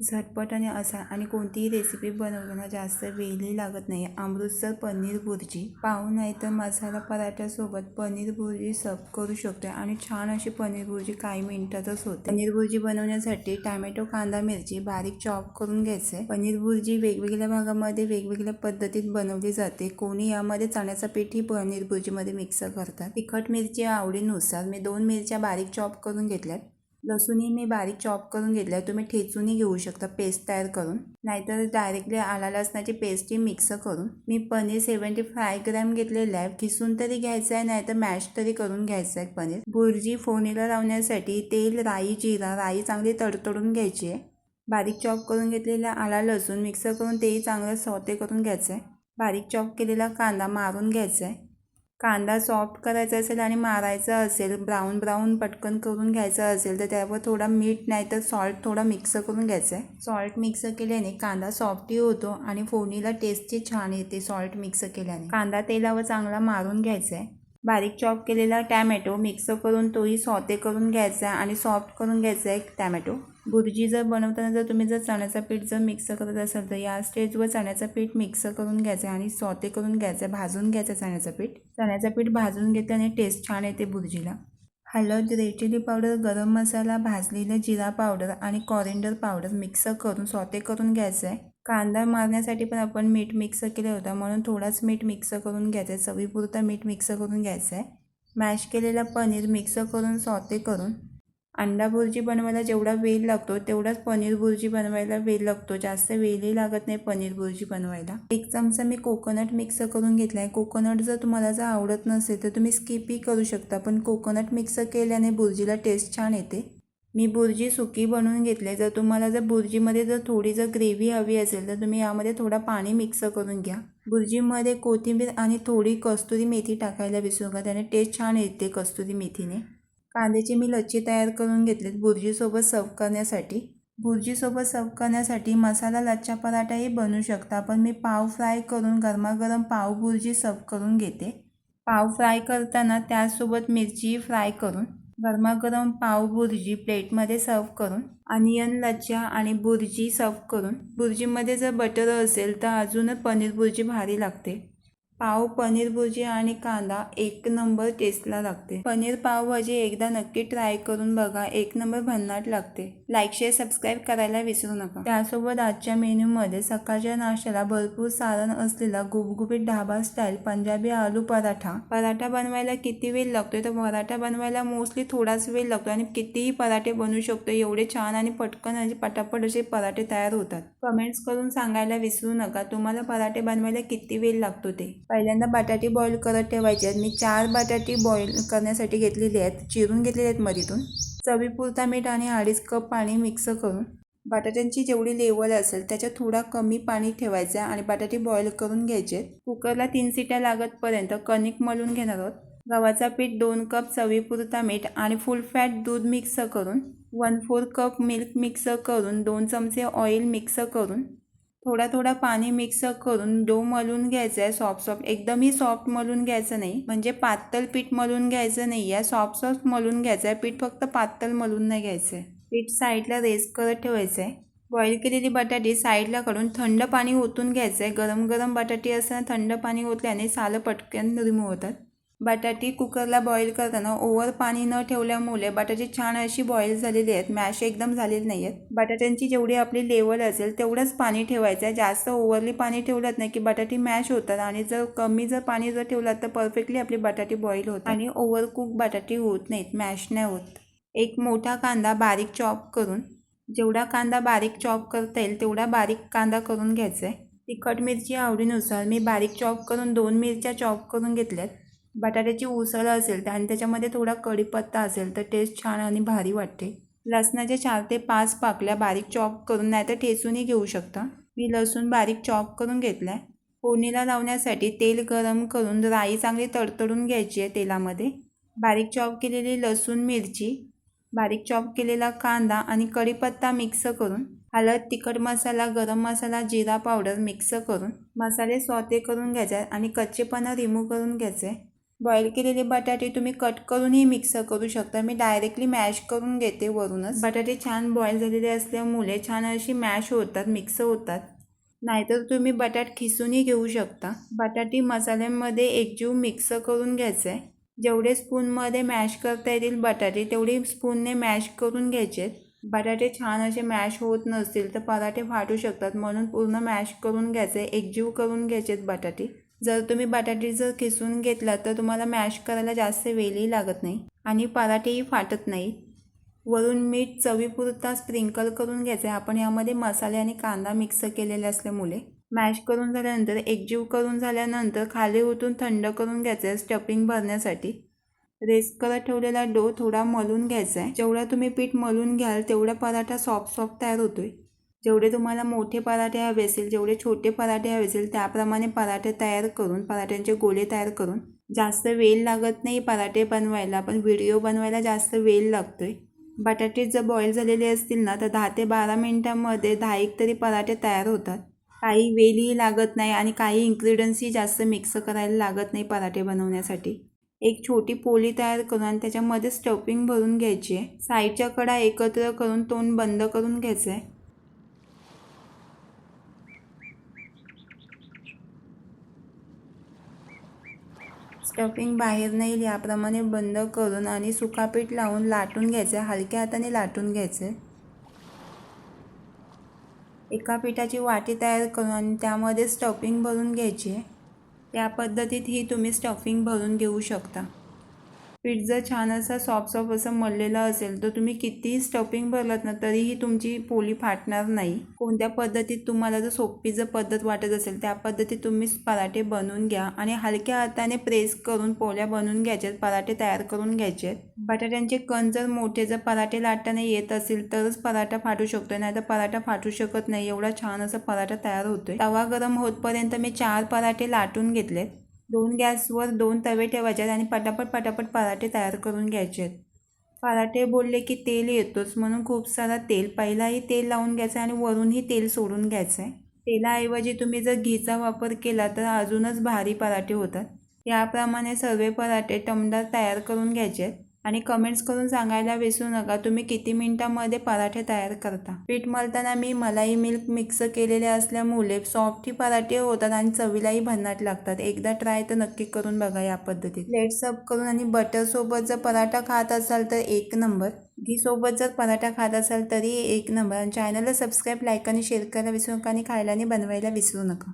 झटपट आणि असा आणि कोणतीही रेसिपी बनवताना जास्त वेळही लागत नाही. अमृतसर पनीर भुर्जी पाव नाही तर मसाला पराठ्यासोबत पनीर भुर्जी सर्व करू शकतो आणि छान अशी पनीर भुर्जी काही मिनिटातच होते. पनीर भुर्जी बनवण्यासाठी टॅमॅटो कांदा मिरची बारीक चॉप करून घ्यायचे. पनीर भुर्जी वेगवेगळ्या भागामध्ये वेगवेगळ्या पद्धतीत बनवली जाते. कोणी यामध्ये चण्याचा पीठही पनीर भुर्जीमध्ये मिक्स करतात. तिखट मिरची आवडीनुसार मी दोन मिरच्या बारीक चॉप करून घेतल्यात. लसूणही मी बारीक चॉप करून घेतला आहे तुम्ही ठेचूनही घेऊ शकता पेस्ट तयार करून. नाहीतर डायरेक्टली आला लसणाची पेस्टही मिक्स करून. मी पनीर सेवन्टी फाय ग्रॅम घेतलेलं आहे. किसून तरी घ्यायचं आहे नाहीतर मॅश तरी करून घ्यायचं आहे पनीर. भुर्जी फोडणीला लावण्यासाठी तेल राई जिरा राई चांगली तडतडून घ्यायची आहे. बारीक चॉप करून घेतलेला आला लसूण मिक्स करून तेही चांगलं सौते करून घ्यायचं आहे. बारीक चॉप केलेला कांदा मारून घ्यायचा आहे. कांदा सॉफ्ट करायचा असेल आणि मारायचा असेल ब्राऊन ब्राऊन पटकन करून घ्यायचा असेल तर त्यावर थोडा मीठ नाही तर सॉल्ट थोडा मिक्स करून घ्यायचा आहे सॉल्ट मिक्स केल्याने कांदा सॉफ्टही होतो आणि फोडणीला टेस्टही छान येते सॉल्ट मिक्स केल्याने. कांदा तेलावर चांगला मारून घ्यायचा आहे बारीक चॉप केलेला टॅमॅटो मिक्स करून तोही सॉते करून घ्यायचा आहे आणि सॉफ्ट करून घ्यायचा आहे टॅमॅटो. भुर्जी जर बनवताना जर तुम्ही जर चण्याचं पीठ जर मिक्स करत असाल तर या स्टेजवर चण्याचं पीठ मिक्स करून घ्यायचं आणि सॉते करून घ्यायचं भाजून घ्यायचं चण्याचं पीठ. चण्याचं पीठ भाजून घेतल्याने टेस्ट छान येते भुर्जीला हळद रेड चिली पावडर गरम मसाला भाजलेलं जिरा पावडर आणि कॉरिंडर पावडर मिक्स करून सॉते करून घ्यायचं आहे कांदा मारण्यासाठी पण आपण मीठ मिक्स केलं होतं. म्हणून थोडाच मीठ मिक्स करून घ्यायचं आहे. चवीपुरता मीठ मिक्स करून घ्यायचं आहे. मॅश केलेला पनीर मिक्स करून सॉते करून. अंडा भुर्जी बनवायला जेवढा वेल लागतो तेवढाच पनीर भुर्जी बनवायला वेल लागतो. जास्त वेलही लागत नाही पनीर भुर्जी बनवायला. एक चमचा मी कोकोनट मिक्स करून घेतला आहे. कोकोनट जर तुम्हाला जर आवडत नसेल तर तुम्ही स्किपही करू शकता. पण कोकोनट मिक्स केल्याने भुर्जीला टेस्ट छान येते. मी बुर्जी सुकी बनवून घेतले जर तुम्हाला जर बुर्जीमध्ये जर थोडी जर ग्रेव्ही हवी असेल तर तुम्ही यामध्ये थोडा पाणी मिक्स करून घ्या. भुर्जीमध्ये कोथिंबीर आणि थोडी कस्तुरी मेथी टाकायला विसरू नका. त्याने टेस्ट छान येते कस्तुरी मेथीने. कांद्याची मी लच्ची तयार करून घेतलेत बुर्जीसोबत सर्व करण्यासाठी. भुर्जीसोबत सर्व करण्यासाठी मसाला लच्छा पराठाही बनवू शकता पण मी पाव फ्राय करून गरमागरम पाव भुर्जी सर्व करून घेते. पाव फ्राय करताना त्यासोबत मिरची फ्राय करून गरमागरम पाव भुर्जी प्लेटमध्ये सर्व करून अनियन लच्छा आणि भुर्जी सर्व करून भुर्जीमध्ये जर बटर असेल तर अजूनच पनीर भुर्जी भारी लागते. पाव पनीर भुर्जी आणि कांदा एक नंबर टेस्टला लागते. पनीर पावभाजी एकदा नक्की ट्राय करून बघा. एक नंबर भन्नाट लागते. लाईक शेअर सबस्क्राईब करायला विसरू नका. त्यासोबत आजच्या मेन्यूमध्ये सकाळच्या नाश्त्याला भरपूर सारण असलेला गुबगुबीत ढाबा स्टाईल पंजाबी आलू पराठा. पराठा बनवायला किती वेळ लागतोय? तर पराठा बनवायला मोस्टली थोडाच वेळ लागतो आणि कितीही पराठे बनवू शकतो एवढे छान आणि पटकन आणि पटापट असे पराठे तयार होतात. कमेंट्स करून सांगायला विसरू नका. तुम्हाला पराठे बनवायला किती वेळ लागतो ते? पहिल्यांदा बटाटे बॉईल करत ठेवायचे आहेत. मी चार बटाटे बॉईल करण्यासाठी घेतलेले आहेत. चिरून घेतलेले आहेत मधीतून. चवीपुरता मीठ आणि अडीच कप पाणी मिक्स करून. बटाट्यांची जेवढी लेवल असेल त्याच्यात थोडा कमी पाणी ठेवायचं आहे आणि बटाटे बॉईल करून घ्यायचे कुकरला तीन सिट्या लागतपर्यंत कणिक मळून घेणार आहोत. गव्हाचा पीठ दोन कप चवीपुरता मीठ आणि फुल फॅट दूध मिक्स करून. One four cup milk mix करून. दोन चमचे ऑइल मिक्स करून. थोडा थोडा पाणी मिक्स करून डो मलून घ्यायचा आहे सॉफ्ट सॉफ्ट एकदमही सॉफ्ट मलून घ्यायचं नाही. म्हणजे पातळ पीठ मलून घ्यायचं नाही. आहे सॉफ्ट सॉफ्ट मलून घ्यायचं आहे पीठ फक्त पातळ मलून नाही घ्यायचं आहे पीठ साईडला रेस्ट करत ठेवायचं आहे बॉईल केलेली बटाटे साईडला काढून थंड पाणी ओतून घ्यायचं आहे गरम गरम बटाटे असताना थंड पाणी ओतल्याने सालं पटकन रिमूव्ह होतात. बटाटी कुकरला बॉईल करताना ओव्हर पाणी न ठेवल्यामुळे बटाटे छान अशी बॉईल झालेली आहेत. मॅश एकदम झालेली नाही आहेत बटाट्यांची जेवढी आपली लेवल असेल तेवढंच पाणी ठेवायचं आहे जास्त ओव्हरली पाणी ठेवलं नाही की बटाटे मॅश होतात आणि जर कमी जर पाणी जर ठेवलं तर परफेक्टली आपली बटाटे बॉईल होतात. आणि ओव्हर कुक बटाटे होत नाहीत मॅश नाही होत. एक मोठा कांदा बारीक चॉप करून जेवढा कांदा बारीक चॉप करता येईल तेवढा बारीक कांदा करून घ्यायचा आहे तिखट मिरची आवडीनुसार मी बारीक चॉप करून दोन मिरच्या चॉप करून घेतल्यात. बटाट्याची उसळ असेल तर आणि त्याच्यामध्ये थोडा कढीपत्ता असेल तर टेस्ट छान आणि भारी वाटते. लसणाच्या चार ते पाच पाकल्या बारीक चॉप करून नाही तर ठेचूनही घेऊ शकता. मी लसूण बारीक चॉप करून घेतला आहे फोडणीला लावण्यासाठी तेल गरम करून राई चांगली तडतडून घ्यायची आहे तेलामध्ये. बारीक चॉप केलेली लसूण मिरची बारीक चॉप केलेला कांदा आणि कढीपत्ता मिक्स करून हळद तिखट मसाला गरम मसाला जिरा पावडर मिक्स करून मसाले स्वते करून घ्यायचे आणि कच्चेपणा रिमूव्ह करून घ्यायचे बॉईल केलेले बटाटे तुम्ही कट करूनही मिक्स करू शकता. मी डायरेक्टली मॅश करून घेते वरूनच. बटाटे छान बॉईल झालेले असल्यामुळे छान अशी मॅश होतात मिक्स होतात. नाहीतर तुम्ही बटाट खिसूनही घेऊ शकता. बटाटी मसाल्यांमध्ये एकजीव मिक्स करून घ्यायचं. आहे जेवढे स्पूनमध्ये मॅश करता येतील बटाटे तेवढे स्पूनने मॅश करून घ्यायचे. बटाटे छान असे मॅश होत नसतील तर पराठे फाटू शकतात म्हणून पूर्ण मॅश करून घ्यायचे एकजीव करून घ्यायचेत बटाटे. जर तुम्ही बटाटे जर खिसून घेतला तर तुम्हाला मॅश करायला जास्त वेळही लागत नाही आणि पराठेही फाटत नाही वरून मीठ चवीपुरता स्प्रिंकल करून घ्यायचं. आहे आपण यामध्ये मसाले आणि कांदा मिक्स केलेले असल्यामुळे मॅश करून झाल्यानंतर एकजीव करून झाल्यानंतर खाली ओतून थंड करून घ्यायचं आहे स्टफिंग भरण्यासाठी. रेस्ट करत ठेवलेला डो थोडा मलून घ्यायचा आहे. जेवढा तुम्ही पीठ मलून घ्याल तेवढा पराठा सॉफ्ट सॉफ्ट तयार होतोय. जेवढे तुम्हाला मोठे पराठे हवे असेल जेवढे छोटे पराठे हवे असेल त्याप्रमाणे पराठे तयार करून पराठ्यांचे गोळे तयार करून जास्त वेळ लागत नाही पराठे बनवायला पण व्हिडिओ बनवायला जास्त वेळ लागतोय. बटाटे जर बॉईल झालेले असतील ना तर दहा ते बारा मिनटामध्ये दहा एक तरी पराठे तयार होतात. काही वेलही लागत नाही आणि काही इन्ग्रेडियंट्सही जास्त मिक्स करायला लागत नाही पराठे बनवण्यासाठी. एक छोटी पोळी तयार करून आणि त्याच्यामध्ये स्टफिंग भरून घ्यायची आहे. साईडच्या कडा एकत्र करून तोंड बंद करून घ्यायचं आहे स्टफिंग बाहेर नाही याप्रमाणे बंद करून आणि सुकापीठ लावून लाटून घ्यायचं आहे हलक्या हाताने लाटून घ्यायचं. एका पिठाची वाटी तयार करून आणि त्यामध्ये स्टफिंग भरून घ्यायची. त्या पद्धतीत ही तुम्ही स्टफिंग भरून घेऊ शकता. पीठ जर छान असा सॉफ्ट सॉफ्ट असं मळलेलं असेल तर तुम्ही कितीही स्टफिंग भरलात ना तरीही तुमची पोळी फाटणार नाही. कोणत्या पद्धतीत तुम्हाला जर सोपी जर पद्धत वाटत असेल त्या पद्धतीत तुम्ही पराठे बनवून घ्या आणि हलक्या हाताने प्रेस करून पोळ्या बनवून घ्यायच्यात पराठे तयार करून घ्यायचे बटाट्यांचे कण जर मोठे जर पराठे लाटताना येत असेल तरच पराठा फाटू शकतो नाही तर पराठा फाटू शकत नाही. एवढा छान असा पराठा तयार होतोय. तवा गरम होतपर्यंत मी चार पराठे लाटून घेतलेत. दोन गॅसवर दोन तवे ठेवायचे आहेत आणि पटापट पटापट पराठे तयार करून घ्यायचे आहेत पराठे बोलले की तेल येतोच म्हणून खूप सारा तेल पहिलाही तेल लावून घ्यायचं आहे आणि वरूनही तेल सोडून घ्यायचं. आहे तेलाऐवजी तुम्ही जर घीचा वापर केला तर अजूनच भारी पराठे होतात. याप्रमाणे सर्व पराठे टमदार तयार करून घ्यायचे आहेत आणि कमेंट्स करून सांगायला विसरू नका. तुम्ही किती मिनिटामध्ये पराठे तयार करता? पीठ मळताना मी मलाई मिल्क मिक्स केलेले असल्यामुळे सॉफ्टी पराठे होतात आणि चवीलाही भन्नाट लागतात. एकदा ट्राय तर नक्की करून बघा या पद्धतीत. प्लेट सब करून आणि बटरसोबत जर पराठा खात असाल तर एक नंबर घीसोबत जर पराठा खात असाल तरी एक नंबर आणि चॅनलला सबस्क्राईब लाईक आणि शेअर करायला विसरू नका आणि खायला आणि बनवायला विसरू नका.